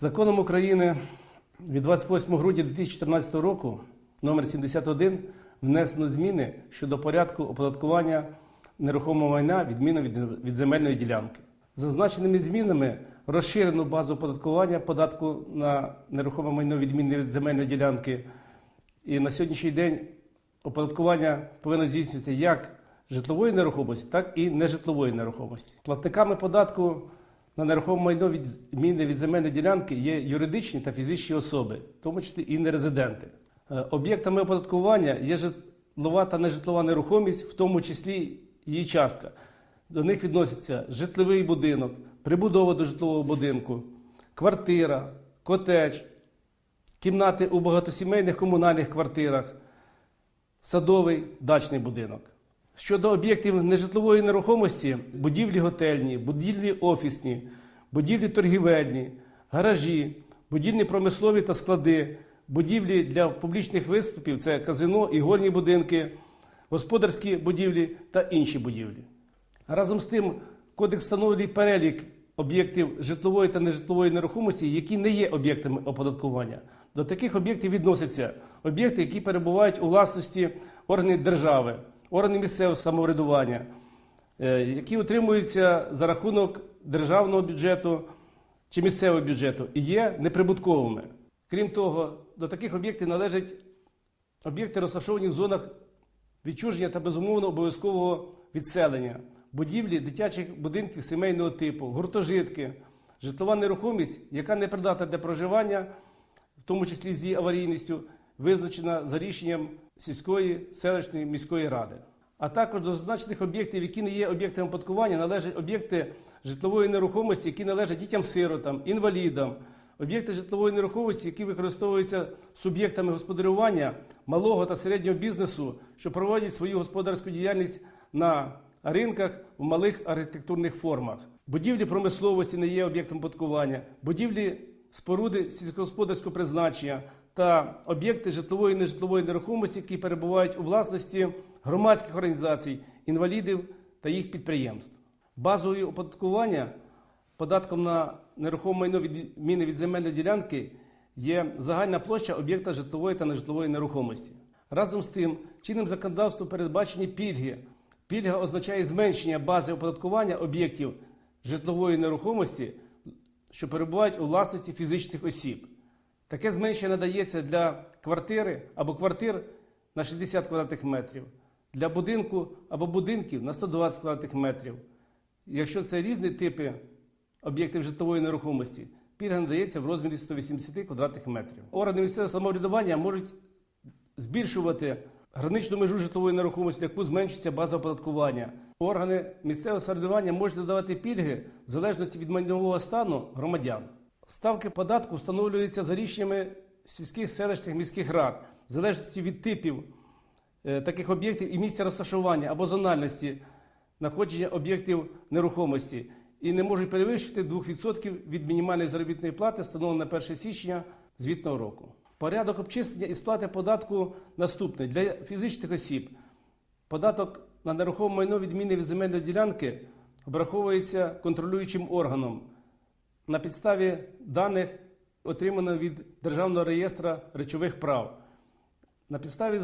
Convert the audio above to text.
Законом України від 28 грудня 2014 року номер 71 внесено зміни щодо порядку оподаткування нерухомого майна відміну від, земельної ділянки. Зазначеними змінами розширено базу оподаткування податку на нерухоме майно відмінне від земельної ділянки. І на сьогоднішній день оподаткування повинно здійснюватися як житлової нерухомості, так і нежитлової нерухомості. Платниками податку на нерухоме майно від зміни від земельної ділянки є юридичні та фізичні особи, в тому числі і нерезиденти. Е, Об'єктами оподаткування є житлова та нежитлова нерухомість, в тому числі її частка. До них відносяться житловий будинок, прибудова до житлового будинку, квартира, котедж, кімнати у багатосімейних комунальних квартирах, садовий дачний будинок. Щодо об'єктів нежитлової нерухомості, будівлі готельні, будівлі офісні, будівлі торгівельні, гаражі, будівлі промислові та склади, будівлі для публічних виступів це казино, ігорні будинки, господарські будівлі та інші будівлі. Разом з тим, кодекс встановлює перелік об'єктів житлової та нежитлової нерухомості, які не є об'єктами оподаткування. До таких об'єктів відносяться об'єкти, які перебувають у власності органів держави, органів місцевого самоврядування, е, які утримуються за рахунок державного бюджету чи місцевого бюджету і є неприбутковими. Крім того, до таких об'єктів належать об'єкти, розташовані в зонах відчуження та безумовно обов'язкового відселення, будівлі дитячих будинків сімейного типу, гуртожитки, житлова нерухомість, яка не придатна для проживання, в тому числі з її аварійністю, визначена за рішенням сільської, селищної міської ради. А також до зазначених об'єктів, які не є об'єктами оподаткування, належать об'єкти житлової нерухомості, які належать дітям-сиротам, інвалідам, об'єкти житлової нерухомості, які використовуються суб'єктами господарювання малого та середнього бізнесу, що проводять свою господарську діяльність на ринках в малих архітектурних формах. Будівлі промисловості не є об'єктом оподаткування, будівлі споруди сільськогосподарського призначення та об'єкти житлової і нежитлової нерухомості, які перебувають у власності громадських організацій, інвалідів та їх підприємств. Базовою оподаткування податком на нерухоме майно відміни від земельної ділянки є загальна площа об'єкта житлової та нежитлової нерухомості. Разом з тим, чинним законодавством передбачені пільги. Пільга означає зменшення бази оподаткування об'єктів житлової нерухомості, що перебувають у власності фізичних осіб. Таке зменшення надається для квартири або квартир на 60 квадратних метрів, для будинку або будинків на 120 квадратних метрів. Якщо це різні типи об'єктів житлової нерухомості, пільга надається в розмірі 180 квадратних метрів. Органи місцевого самоврядування можуть збільшувати граничну межу житлової нерухомості, яку зменшується база оподаткування. Органи місцевого самоврядування можуть надавати пільги в залежності від майнового стану громадян. Ставки податку встановлюються за рішеннями сільських селищних міських рад, в залежності від типів е, таких об'єктів і місця розташування або зональності знаходження об'єктів нерухомості і не можуть перевищити 2% від мінімальної заробітної плати, встановленої на 1 січня звітного року. Порядок обчислення і сплати податку наступний для фізичних осіб. Податок на нерухоме майно відмінний від земельної ділянки обраховується контролюючим органом на підставі даних, отриманих від Державного реєстра речових прав. На підставі